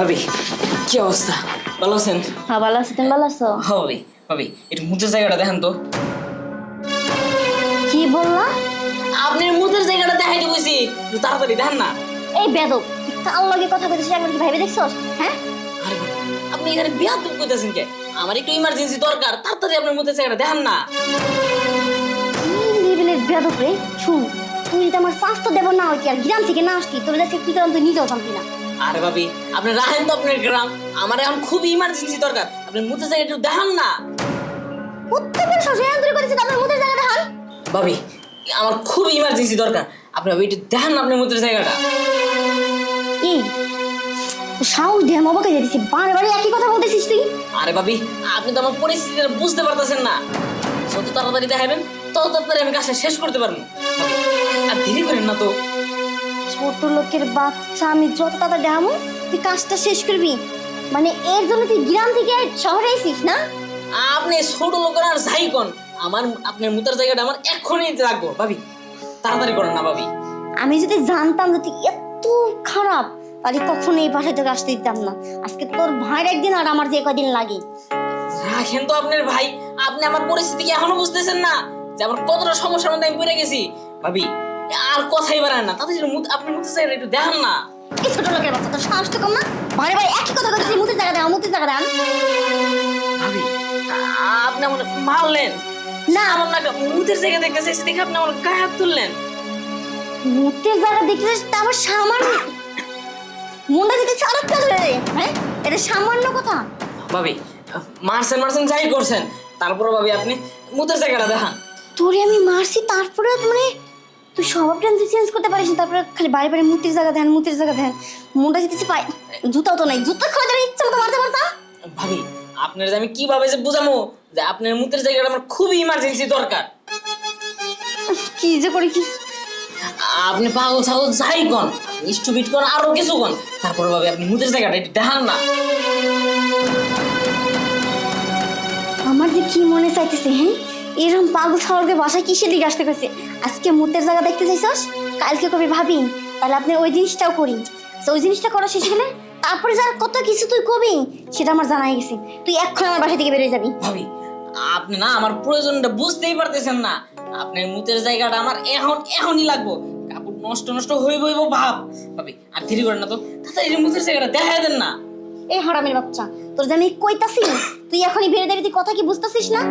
ভাবি কি অবস্থা? ভালো আছেন? হ্যাঁ ভালো আছো। তুমি ভালো আছো? হ্যাঁ ভাবি ভাবি একটু মুতের জায়গাটা দেখেন তো। কি বললা? আপনি মুতের জায়গাটা দেখাইতে একটু তাড়াতাড়ি দেখেন না। এই বেদব তুই কার লগে কথা কইতেছিস একবার কি ভাইবে দেখছস? হ্যাঁ? আরে আপনি এখানে বিয়াদ করতেছেন কে? আমার একটু ইমার্জেন্সি দরকার তাড়াতাড়ি আপনার মুতের জায়গাটা দেখেন না। লেভেলের বেদব রে? শুন তুই যদি আমার স্বাস্থ্য দেব না হয় কি আর গ্রাম থেকে না আসতি তোর কাছে কি করলাম তুই নিজেও জানতি না। আরে ভাবি আপনি রাখেন তো আপনার গ্রাম। আমার এখন খুব ইমার্জেন্সি দরকার। আপনি মুতের জায়গাটা একটু দেখান না। উত্তর করে শশী আন্তরিক করেছিস আপনার মুখের জায়গাটা হাল ভাবি আমার খুব ইমার্জেন্সি দরকার। আপনি ভাবি একটু দেখেন না আপনার মুতের জায়গাটা। এই সাহস দিয়ে মবাকে দিয়েছি বারে বারে একই কথা বলতেছিস তুই? আরে ভাবি আপনি তো আমার পরিস্থিতিটা বুঝতে পারতেছেন না। যত তাড়াতাড়ি দেখাবেন তত তাড়াতাড়ি আমি কাজটা শেষ করতে পারব। আর দেরি করেন না তো। ছোট লোকের বাচ্চা আমি যত তাড়াতাড়ি দেখামো তুই কাজটা শেষ করবি। মানে এর জন্য তুই গ্রাম থেকে শহরে এসিস না? আপনি ছোট লোকের আর যাই কোন আমার আপনার মুতার জায়গাটা আমার এক্ষুনি রাখব ভাবি। তাড়াতাড়ি করেন না ভাবি। আমি যদি জানতাম যে তুই এত খারাপ তাহলে কখনো এই বাসায় তোকে আসতে দিতাম না। আজকে তোর ভাইয়ের একদিন আর আমার যে কদিন লাগে। রাখেন তো আপনার ভাই আপনি আমার পরিস্থিতি কি এখনও বুঝতেছেন না যে আমার কতটা সমস্যার মধ্যে আমি পড়ে গেছি। ভাবি আর কথাই বাড়ায় না। তাদের আপনি মুতের জায়গাটা একটু দেখান না। এই ছোট লোকের বাচ্চা তোর সাহস তো কম না? বারে বারে একই কথা কথা মুতের জায়গা দেওয়া মুতের জায়গা ভাবি আপনি আমার মারলেন। না। আমার না মুতের জায়গা দেখতে চাইছি দেখে আপনি আমার গায়ে হাত তুললেন। মুতের জায়গা দেখতেছিস তা আবার সামান্য মুন্ডা দিতে চালাক চালু রে হ্যাঁ? এটা সামান্য কথা। ভাবি মারছেন মারছেন যাই করছেন। তারপরে ভাবি আপনি মুতের জায়গাটা দেখান। তোরে আমি মারছি তারপরে মানে তুই স্বভাবটা চেঞ্জ করতে পারিস না তারপরে খালি বাড়ি বাড়ি মুতির জায়গা দেন মুতির জায়গা দেন। মুন্ডা দিতেছি পাই জুতাও তো নাই জুতা খাওয়া যাবে ইচ্ছা মতো মারতে পারতাম ভাবি আপনার যে আমি কীভাবে যে বুঝামো যে আপনার মুতের জায়গাটা আমার খুবই ইমার্জেন্সি দরকার। কি যে করি কি? আপনি পাগল ছাগল যাই কন স্টুপিট কন আরও কিছু কন তারপরে ভাবি আপনি মুতের জায়গাটা একটু দেখান না। আমার যে কি মনে চাইতেছে হ্যাঁ? এরকম পাগল ছাগলকে বাসায় কিসের দিকে আসতে কইছে? আজকে মুতের জায়গা দেখতে চাইছস? কালকে কবি ভাবি তাহলে আপনি ওই জিনিসটাও করি। তো ওই জিনিসটা করা শেষ হলে তারপরে যার কত কিছু তুই কবি সেটা আমার জানাই গেছে। তুই এক্ষণ আমার বাসা থেকে বেরিয়ে যাবি। ভাবি আপনি না আমার প্রয়োজনটা বুঝতেই পারতেছেন না। আপনার মুতের জায়গাটা আমার এখন এখনই লাগবো। কাপড় নষ্ট নষ্ট হইব হইব ভাব। ভাবি আর দেরি করেন না তো। তাড়াতাড়ি এই মুতের জায়গাটা দেখাই দেন না। এই হারামের বাচ্চা তোর যে আমি কইতাছি তুই এখনই বেরিয়ে যাবি তুই কথা কি বুঝতেছিস না?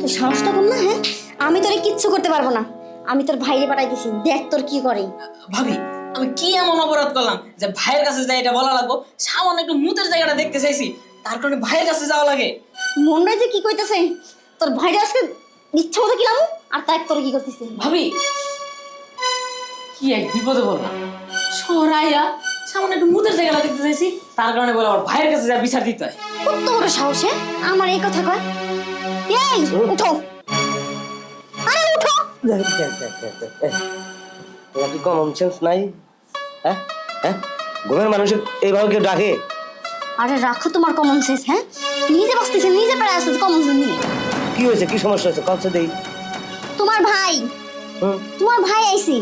তুই সাহসটা কম না হ্যাঁ? আমি তোরে কিচ্ছু করতে পারব না। আমি তোর ভাইরে পাঠাইতেছি দেখ তোর কি করে। ভাবি আমি কি এমন অপরাধ করলাম যে ভাইয়ের কাছে যাই এটা বলা লাগবো? সামান্য একটু মুতের জায়গাটা দেখতে চাইছি তার কারণে ভাইয়ের কাছে যাওয়া লাগে। মনরাই যে কি কইতেছে? তোর ভাইরা আজকে ইচ্ছা মতো কিলাম আর তাই তোর কি করতেছে? ভাবি কি এক বিপদে বললাম সরাইয়া সামান্য একটু মুতের জায়গাটা দেখতে চাইছি তার কারণে বলে আমার ভাইয়ের কাছে যা বিচার দিতে হয়। কত বড় সাহস হ্যাঁ? আমার এই কথা কয়। এই উঠো। আরে উঠো। দেখ, দেখ, দেখ, দেখ, দেখ, দেখ। তোমার কি কমন সেন্স নাই? হ্যাঁ? হ্যাঁ? ঘুমের মানুষের এইভাবে কেউ ডাকে? আরে রাখো তোমার কমন সেন্স হ্যাঁ? নিজে বসতেছে নিজে পেরে আসতে কমন সেন্স নিয়ে। কি হয়েছে? কি সমস্যা হয়েছে? কলসে দেই। তোমার ভাই। তোমার ভাই আইছি।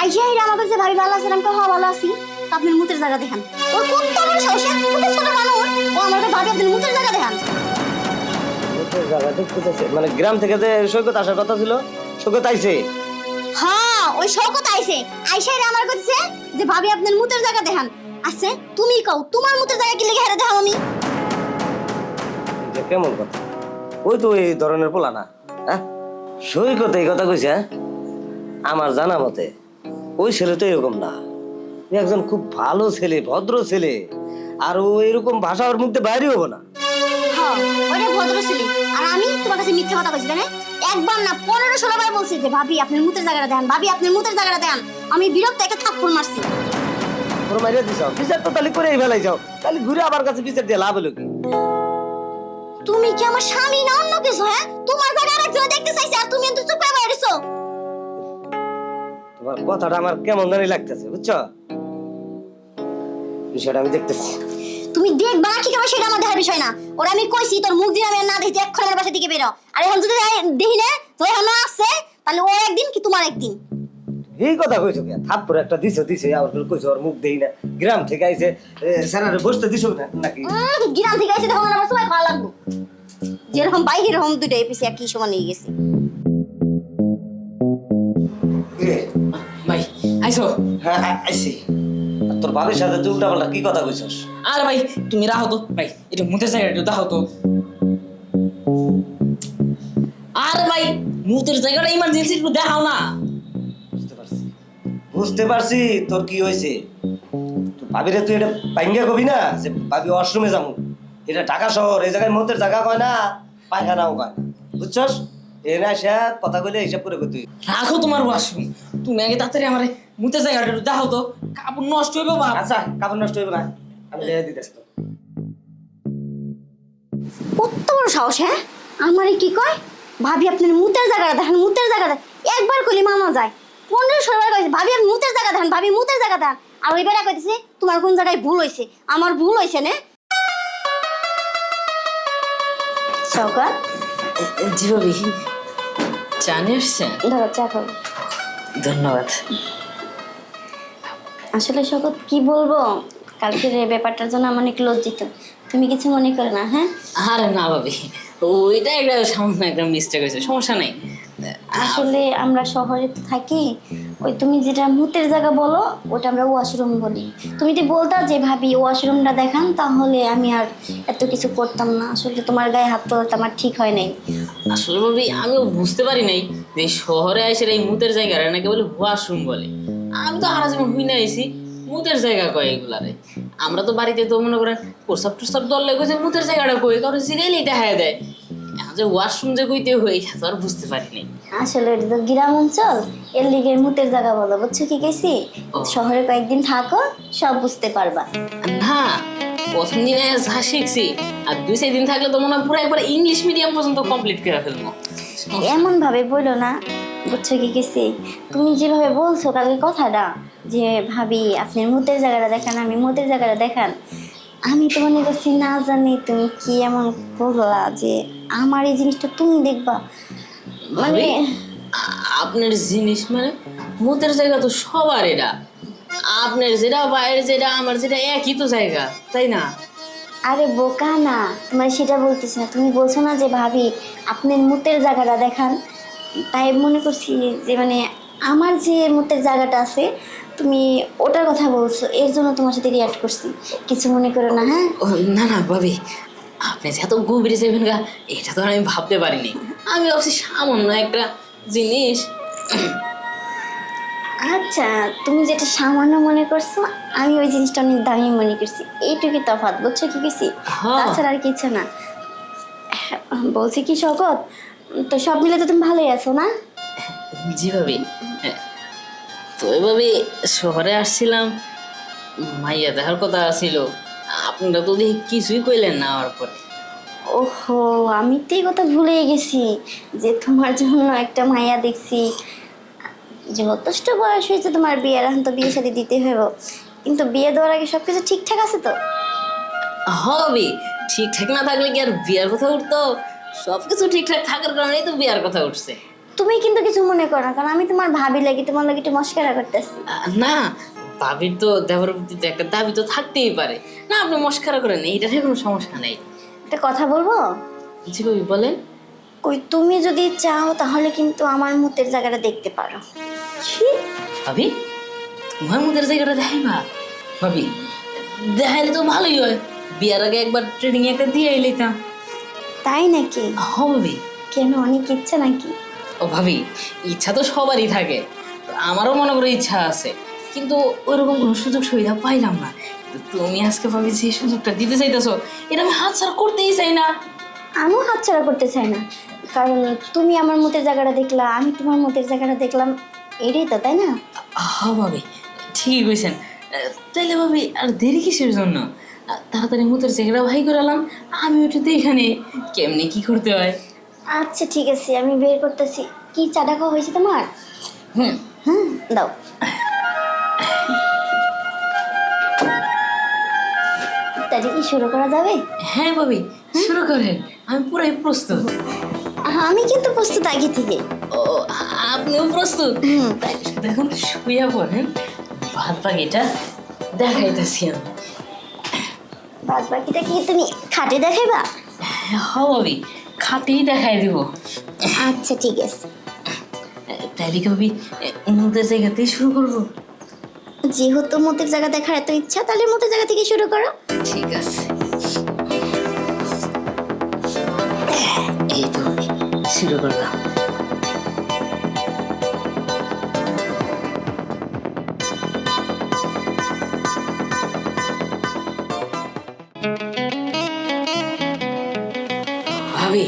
আইসা হিরা আমাকে যে ভাবি ভালো আছেন আমাকে হওয়া ভালো আছি। আপনার মুতের জায়গা দেখান। ওর কত বড় সাহস হ্যাঁ? ছোট মানুষ। ও আমাকে ভাবি আপনার মুতের জায়গা দেখান। মানে গ্রাম থেকে যে সৈকত আসার কথা ছিল সৈকত আইছে? হ্যাঁ ওই শওকত আইছে। আইসা হিরা আমার কইছে যে ভাবি আপনার মুতের জায়গা দেখান। আছে তুমি কও তোমার মুতের জায়গা কি লেগে হেরে দেখাম আমি? এটা কেমন কথা? ওই তো এই ধরনের পোলা না হ্যাঁ? সৈকত এই কথা কইছে হ্যাঁ? আমার জানা মতে ওই ছেলে তো এরকম না। একজন খুব ভালো ছেলে ভদ্র ছেলে। আর ও এরকম ভাষা ওর মুখে বাইরে হব না। তোমার কাছে মিথ্যা কথা কইছি তাই একবার না পনেরো ষোলো বার বলছি যে ভাবি আপনার মুতের জায়গাটা দেখান ভাবি আপনার মুতের জায়গাটা দেখান আমি বিরক্ত একটা থাপ্পড় মারছি। তোর মাইরে দিছ বিচার তো তাহলে করেই ফেলাই যাও তাহলে ঘুরে আবার কাছে বিচার দিয়ে লাভ হলো কি? তুমি কি আমার স্বামী না অন্য কিছু হ্যাঁ? তোমার জায়গা আরেকজন দেখতে চাইছে আর তুমি কিন্তু চুপ করে বসে তোমার কথাটা আমার কেমন জানি লাগতেছে বুঝছ? বিষয়টা আমি দেখতেছি। তুমি দেখবা না কি কেমন সেটা আমার দেখার বিষয় না। ওরা আমি কইছি তোর মুখ দিয়ে আমি না দেখি এক্ষণ আমার বাসা থেকে বেরো আর এখন যদি দেখি না তো এখন না আসছে তাহলে ও একদিন কি তোমার একদিন? এই কথা কইছো কে থাপ্পড় একটা দিছো দিছো আবার করে কইছো ওর মুখ দেই না। গ্রাম থেকে আইছে স্যারারে বসতে দিছো না নাকি? গিরাম থেকে এসে তখন আমার সময় খাওয়া লাগবো। যেরকম পাই সেরকম দুটো এপিসি একই সময় নিয়ে গেছি। ভাই আইসো। হ্যাঁ হ্যাঁ, আইছি আর তোর বাবার সাথে তুই উল্টাপাল্টা কি কথা কইছস? আর ভাই তুমি রাহো তো। ভাই এটা মুতের জায়গাটা দাও তো। আর ভাই মুতের জায়গাটা ইমার্জেন্সি একটু দেখাও না। বুঝতে পারছি। বুঝতে পারছি তোর কি হয়েছে। ভাবিরে তুই এটা পাইঙ্গা কবি না যে ভাবি ওয়াশরুমে যাব। এটা ঢাকা শহর এই জায়গায় মতের জায়গা কয় না পায়খানাও কয় না। বুঝছস? এ না সে কথা কইলে হিসাব করে কই তুই? রাখো তোমার ওয়াশরুম তুমি আগে তাড়াতাড়ি আমার মুতের জায়গাটা একটু দেখাও তো। কাপড় নষ্ট হইবে বাপ। আচ্ছা কাপড় নষ্ট হইবে না। আমি দিতেছি তো। কত বড় সাহস হ্যাঁ? আমারে কি কয়? ভাবি আপনার মুতের জায়গাটা দেখেন মুতের জায়গাটা। একবার কইলে মামা যায়। পনেরো ষোলো বার ভাবি আপনি মুতের জায়গা দেখেন ভাবি মুতের জায়গা দেখেন। আর ওই বেড়া কইতেছে তোমার কোন জায়গায় ভুল হয়েছে আমার ভুল হয়েছে না। সকাল জি ভাবি জানি আসছেন? ধরো চা খাব। ধন্যবাদ। আসলে শকত কি বলব? কালকের এই ব্যাপারটার জন্য আমি অনেক লজ্জিত। তুমি কিছু মনে করো না হ্যাঁ? আরে না ভাবি ওইটা একটা সামান্য একটা মিস্টেক হয়েছে সমস্যা নেই। আসলে আমরা শহরে তো থাকি ওই তুমি যেটা মুতের জায়গা বলো ওটা আমরা ওয়াশরুম বলি। তুমি যদি বলতা যে ভাবি ওয়াশরুমটা দেখান তাহলে আমি আর এত কিছু করতাম না। আসলে তোমার গায়ে হাত তোলাটা আমার ঠিক হয় নাই। আসলে ভাবি আমিও বুঝতে পারি নাই। যে শহরে এসে এই মুতের জায়গাটা নাকি বলে ওয়াশরুম বলে। আমি তো হারা যেমন হুই না আইসি মুতের জায়গা কয় এগুলারে আমরা তো বাড়িতে তো মনে করেন প্রস্তাব টুস্তাব দল লেগে যে মুতের জায়গাটা কই কারণ সিরিয়াল হ্যাঁ দেয়। এখন যে ওয়াশরুম যে কইতে হই তো আর বুঝতে পারি নাই। আসলে এটা তো গ্রাম অঞ্চল এর লিগে মুতের জায়গা বলো বুঝছ কি গেছি শহরে কয়েকদিন থাকো সব বুঝতে পারবা। না প্রথম দিনে যা শিখছি আর দুই চার দিন থাকলে তো মনে হয় পুরো একবার ইংলিশ মিডিয়াম পর্যন্ত কমপ্লিট করে ফেলব। এমন ভাবে বলল না বুঝছ কি গেছি? তুমি যেভাবে বলছো কালকে কথাটা যে ভাবি আপনি মুতের জায়গাটা দেখান আমি মুতের জায়গাটা দেখান। আমি তো মনে করছি না জানি তুমি কি এমন বললা যে আমার এই জিনিসটা তুমি দেখবা। মানে আপনার জিনিস মানে মুতের জায়গা তো সবার এটা। আপনার যেটা বাইরের যেটা আমার যেটা একই তো জায়গা তাই না? আরে বোকা না তোমার সেটা বলতেছি না। তুমি বলছো না যে ভাবি আপনার মুতের জায়গাটা দেখান। তাই মনে করছি যে মানে আমার যে মুতের জায়গাটা আছে তুমি ওটার কথা বলছো এর জন্য তোমার সাথে রিয়াক্ট করছি। কিছু মনে করো না হ্যাঁ? না না ভাবি আপনি যে এত গভীরে যাবেন গা এটা তো আমি ভাবতে পারিনি। আমি ভাবছি সামান্য একটা জিনিস আচ্ছা তুমি যেটা সামান্য মনে করছ আমি ওই জিনিসটা অনেক দামি মনে করছি। এইটুকু তফাৎ বুঝছ কি কিছু হ্যাঁ। তাছাড়া আর কিছু না। বলছি কি শকত তো সব মিলে তো তুমি ভালোই আছো না? জি ভাবি। তো এভাবে শহরে আসছিলাম মাইয়া দেখার কথা ছিল আপনারা তো দেখি কিছুই কইলেন না আমার পরে ওহো আমি তো এই কথা ভুলে গেছি যে তোমার জন্য একটা মায়া দেখছি। যথেষ্ট বয়স হয়েছে তোমার বিয়ের এখন তো বিয়ে সাথে দিতে হইব। কিন্তু বিয়ে দেওয়ার আগে সব কিছু ঠিকঠাক আছে তো? হবে ঠিকঠাক না থাকলে কি আর বিয়ের কথা উঠতো? সব কিছু ঠিকঠাক থাকার কারণেই তো বিয়ের কথা উঠছে। তুমি কিন্তু কিছু মনে করো না কারণ আমি তোমার ভাবি লাগি তোমার লাগি একটু মস্কারা করতেছি। না দাবির তো দেওয়ার প্রতি একটা দাবি তো থাকতেই পারে। না আপনি মস্কারা করেন এইটাতে কোনো সমস্যা নেই। একটা কথা বলব? জি বলেন। কই তুমি যদি চাও তাহলে কিন্তু আমার মুতের জায়গাটা দেখতে পারো। কি ভাবি মুখের জায়গাটা দেখাইবা ভাবি দেখাইলে তো ভালোই হয়। বিয়ার আগে একবার ট্রেনিং একটা দিয়ে এলিতাম তাই নাকি? হ ভাবি। কেন অনেক ইচ্ছে নাকি? ও ভাবি ইচ্ছা তো সবারই থাকে। আমারও মনে করো ইচ্ছা আছে। কিন্তু ওইরকম কোনো সুযোগ সুবিধা পাইলাম না। তুমি আজকে ভাবি যে সুযোগটা দিতে চাইতেছো এটা আমি হাত ছাড়া করতেই চাই না। আমিও হাতছাড়া করতে চাই না। কারণ তুমি আমার মতের জায়গাটা দেখলা আমি তোমার মতের জায়গাটা দেখলাম এটাই তো তাই না? হা ভাবি ঠিকই কইছেন। তাইলে ভাবি আর দেরি কিসের জন্য? তাড়াতাড়ি মুতের জায়গাটা ভাই করালাম আমি ওটা এখানে কেমনে কি করতে হয়। আচ্ছা ঠিক আছে আমি বের করতেছি। কি চাটা খাওয়া হয়েছে তোমার? হুম। হুম দাও। তাহলে কি শুরু করা যাবে? হ্যাঁ ভাবি শুরু করেন আমি পুরাই প্রস্তুত। আমি কিন্তু প্রস্তুত আগে থেকে। আপনিও প্রস্তুত? এখন শুয়ে পড়েন। ভাত বাকিটা দেখাইতেছি আমি। বাদ বাকিটা কি তুমি খাটে দেখাইবা? হবি খাটেই দেখাই দিব। আচ্ছা ঠিক আছে। তাইলে কবি মুদের জায়গাতেই শুরু করব? যেহেতু মতের জায়গা দেখার এত ইচ্ছা তাহলে মতের জায়গা থেকে শুরু করো। ঠিক আছে। এই তো শুরু করলাম। ভাবি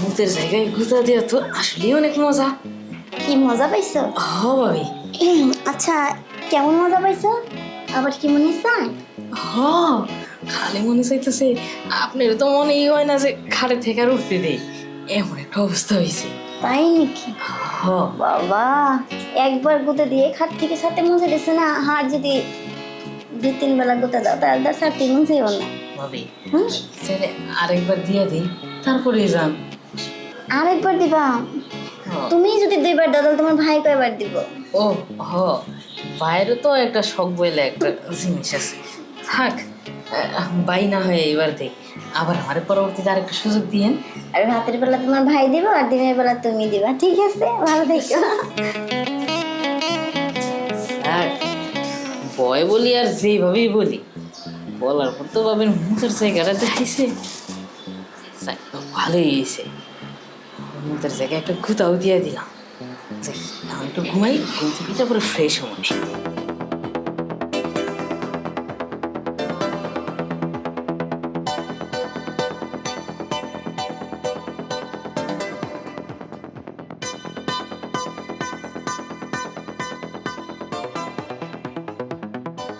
মুতের জায়গায় গুতা দেওয়া তো আসলেই অনেক মজা। কি মজা পাইছো? হ ভাবি। আচ্ছা কেমন মজা পাইছো? আবার কি মনে চায় হ খালি মনে চাইতেছে আপনার তো মনেই হয় না যে খাটে থেকে আর উঠতে দেই। এমন একটা অবস্থা হয়েছে তাই নাকি? হ। বাবা একবার গুঁতে দিয়ে খাট থেকে সাথে মুছে গেছে না হার যদি দুই তিন বেলা গুঁতে দাও তাহলে সাথে মুছেও না। ভাবি। তাহলে আরেকবার দিয়ে দিই তারপরে যান আরেকবার দিবা? তুমি যদি দুইবার দাও তাহলে তোমার ভাই কয়বার দিব? ও হ। বাইরে তো একটা শখ বইলে একটা জিনিস আছে। থাক বাই না হয় এবার দেখ আবার আমার পরবর্তীতে আরেকটা সুযোগ দিয়েন। আর রাতের বেলা তোমার ভাই দিব আর দিনের বেলা তুমি দিবা। ঠিক আছে? ভালো থেকো। থাক বয় বলি আর যেভাবেই বলি। বলার পর তো বাবির মুখের জায়গাটা দেখাইছে। ভালোই হয়েছে। মুখের জায়গায় একটা ঘুতাও দিয়ে দিলাম। একটু ঘুমাই, ঘুম থেকে পুরো ফ্রেশ হব।